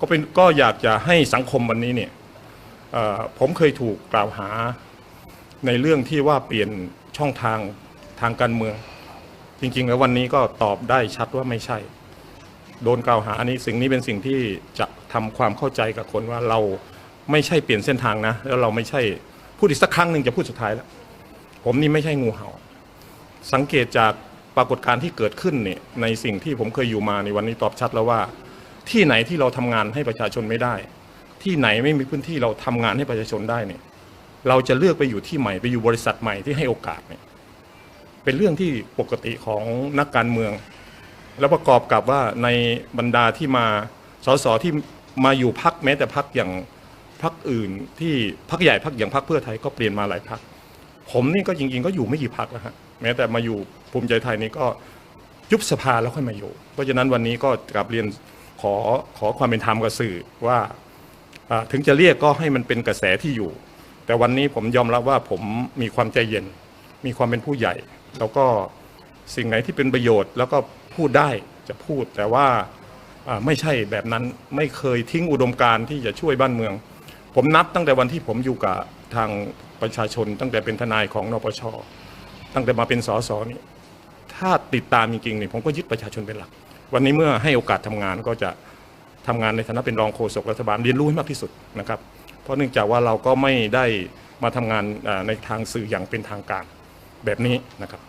ก็เป็นก็อยากจะให้สังคมวันนี้เนี่ยผมเคยถูกกล่าวหาในเรื่องที่ว่าเปลี่ยนช่องทางทางการเมือง จริง ๆ แล้ววันนี้ก็ตอบได้ชัดว่าไม่ใช่ โดนกล่าวหาอันนี้สิ่งนี้เป็นสิ่งที่จะทำความเข้าใจกับคนว่าเราไม่ใช่เปลี่ยนเส้นทางนะ แล้วเราไม่ใช่พูดอีกสักครั้งหนึ่งจะพูดสุดท้ายแล้ว ผมนี่ไม่ใช่งูเห่า สังเกตจากปรากฏการณ์ที่เกิดขึ้นเนี่ยในสิ่งที่ผมเคยอยู่มาในวันนี้ตอบชัดแล้วว่า ที่ไหนที่เราทำงานให้ประชาชนไม่ได้ ที่ไหนไม่มีพื้นที่เราทำงานให้ประชาชนได้เนี่ย เราจะเลือกไปอยู่ที่ใหม่ไปอยู่บริษัทใหม่ที่ให้โอกาสเนี่ยเป็นเรื่องที่ปกติของนักการเมือง แล้วประกอบกับว่าในบรรดาที่มาสสที่มาอยู่พักแม้แต่พักอย่างพักอื่น ที่พักใหญ่พักอย่างพักเพื่อไทยก็เปลี่ยนมาหลายพักผมนี่ก็จริงๆก็อยู่ไม่กี่พักแล้วฮะแม้แต่มาอยู่ภูมิใจไทยนี่ก็ยุบสภาแล้วค่อยมาอยู่ เพราะฉะนั้นวันนี้ก็กลับเรียน ขอขอความเป็นธรรมกับสื่อว่าถึงจะเรียกก็ให้มันเป็นกระแสที่อยู่ แต่วันนี้ผมยอมรับว่าผมมีความใจเย็น มีความเป็นผู้ใหญ่ แล้วก็สิ่งไหนที่เป็นประโยชน์ แล้วก็พูดได้จะพูด แต่ว่าอ่าไม่ใช่แบบนั้นไม่เคยทิ้งอุดมการณ์ที่จะช่วยบ้านเมือง ผมนับตั้งแต่วันที่ผมอยู่กับทางประชาชน ตั้งแต่เป็นทนายของนปชตั้งแต่มาเป็นสสนี่ถ้าติดตามจริงๆนี่ผมก็ยึดประชาชนเป็นหลัก วันนี้เมื่อให้โอกาสทำงานก็จะทำงานในฐานะเป็นรองโฆษกรัฐบาลเรียนรู้ให้มากที่สุดนะครับ เพราะเนื่องจากว่าเราก็ไม่ได้มาทำงานในทางสื่ออย่างเป็นทางการแบบนี้นะครับ